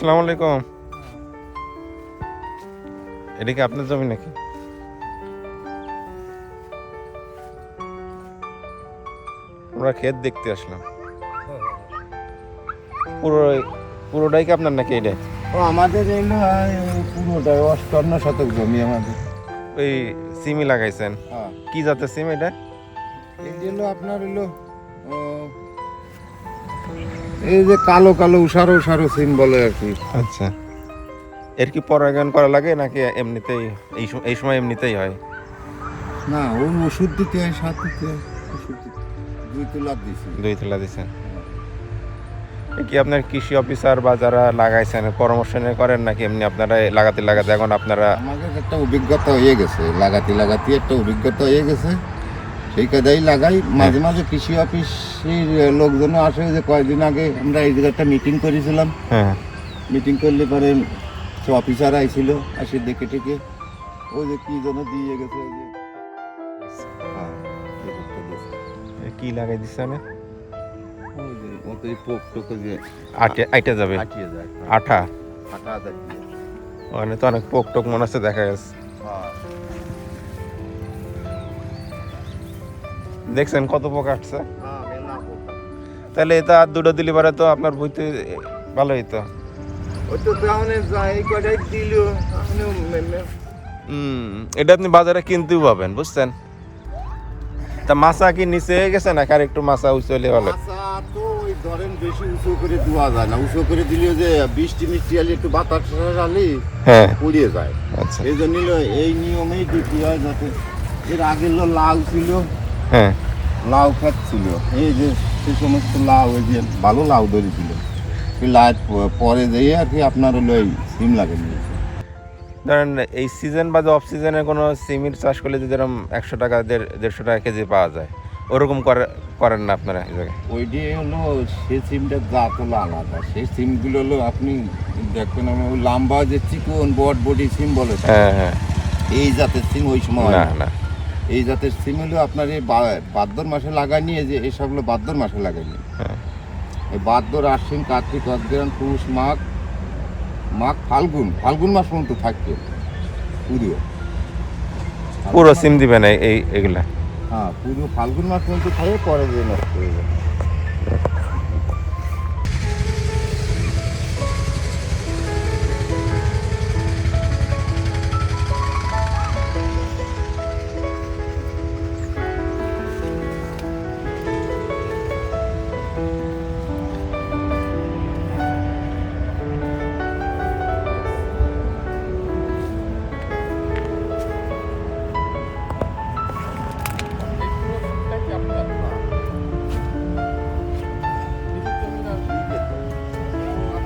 আসসালামু আলাইকুম। এটা কি আপনার জমি নাকি? আমরা ক্ষেত দেখতে আসলাম। পুরো পুরোটাই কি আপনার নাকি এটা? ও আমাদের এলো পুরোটাই অষ্টান্ন শতক জমি আমাদের। ওই সিমি লাগাইছেন। হ্যাঁ। কি জাতের সিম এটা? এই আপনার হলো এই যে কালো কালো উষারো উষারো সিম বলে আর কি। আচ্ছা। এর কি পরাগায়ন করা লাগে নাকি এমনিতেই এই এই সময় এমনিতেই হয়? না ওর ওষুধ দিতে হয় সার দিতে হয় ওষুধ দিতে দুই তোলা দিছি। দুই তুলা এ কি আপনার কৃষি অফিসার বা যারা লাগাইছেন পরামর্শ নিয়ে করেন নাকি এমনি আপনারা লাগাতে লাগাতে এখন আপনারা আমাদের একটা অভিজ্ঞতা হয়ে গেছে লাগাতে লাগাতে একটা অভিজ্ঞতা হয়ে গেছে। সেই কাদাই লাগাই। মাঝে মাঝে কৃষি অফিসের লোকজন আসে যে কয়েকদিন আগে আমরা এই জায়গায় একটা মিটিং করেছিলাম। হ্যাঁ। মিটিং করলে পরে সে অফিসার আইছিল আসে দেখে টেকে। ওই যে কি যেন দিয়ে গেছে হ্যাঁ, কি লাগাই যে আটে আইটা যাবে। যায় আঠা? আটা ওখানে তো অনেক পোক টোক মনে হচ্ছে দেখা গেছে। দেখছেন কত পোক আসছে হ্যাঁ তাহলে এটা আর দুটো দিলি পারে তো আপনার বইতে ভালো হইতো। এটা আপনি বাজারে কিনতেও পাবেন বুঝছেন? তা মাছা কি নিচে হয়ে গেছে না আর একটু মাছা উঁচু হলে ভালো? তো ওই ধরেন বেশি উঁচু করে দেওয়া যায় না। উঁচু করে দিলেও যে বৃষ্টি মিষ্টি আলে একটু বাতাস আলে হ্যাঁ। পুড়িয়ে যায়। আচ্ছা। এই জন্য এই নিয়মেই দিতে হয় যাতে। এর আগে হলো লাউ ছিল হ্যাঁ। লাউ ক্ষেত ছিল। এই যে সে সমস্ত লাউ ওই যে ভালো লাউ ধরেছিল লাউ পরে যেয়ে আর কি আপনার হলো এই সিম লাগে নিয়েছে ধরেন এই সিজন বা অফ সিজনে কোনো সিমির চাষ করলে যদি এরকম একশো টাকা দেড় দেড়শো টাকা কেজি পাওয়া যায় ওরকম করে করেন না আপনারা এই জায়গায়? ওইটি হলো সে সিমটার জাত হলো আলাদা। সেই সিমগুলো হলো আপনি দেখবেন আমি ওই লাম্বা যে চিকন বট বডি সিম বলে হ্যাঁ হ্যাঁ। এই জাতের সিম ওই সময় না না। এই জাতের সিম হলো আপনার এই বাদ্যর মাসে লাগাই নিয়ে যে এইসবগুলো বাদ্যর মাসে লাগাই নিয়ে। হ্যাঁ। এই বাদ্যর আশ্বিন কার্তিক অগ্রায়ণ পুষ মাঘ মাঘ ফাল্গুন ফাল্গুন মাস পর্যন্ত থাকছে পুরো। পুরো সিম দিবেন না এই- এগুলা? হ্যাঁ পুরো ফাল্গুন মাস পর্যন্ত থাকে পরে যে নষ্ট হয়ে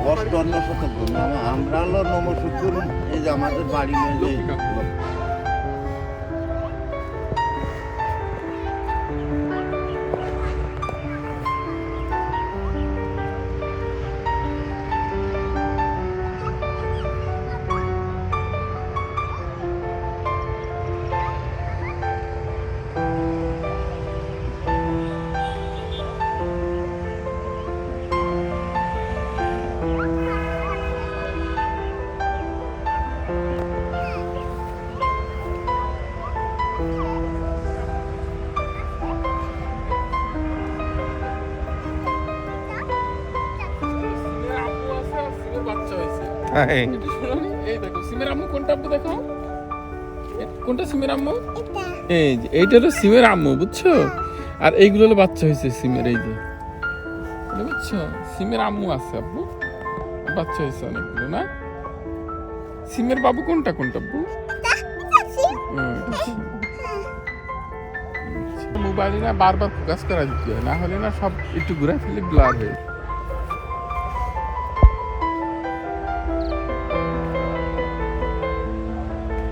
যায় অন্য শতক আমরা হলো নমসূত্র এই যে আমাদের বাড়ি নিয়ে যে হ্যাঁ, এই এই দেখো? সিমের আম্মু কোনটা কোনটা সিমের আম্মু এই যে এইটা হলো সিমের আম্মু বুঝছ? আর এইগুলো হলো বাচ্চা হয়েছে সিমের এই যে। এটা বুঝছ সিমের আম্মু আছে আব্বু। বাচ্চা হয়েছে অনেকগুলো না? সিমের বাবু কোনটা কোনটা আব্বু। মোবাইলে না বারবার ফোকাস করা দিতে হয় না হলে না সব একটু ঘুরে ফেলে ব্লার হয়ে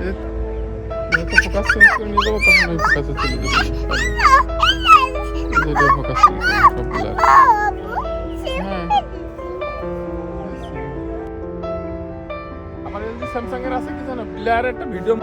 যত ফোকাস চেঞ্জ করে নিয়ে যাব তখন ওই ফোকাসে চলে যাবে যেটা ফোকাস ব্লার হ্যাঁ আমার স্যামসাং এর আছে কি জানো ব্লার একটা ভিডিও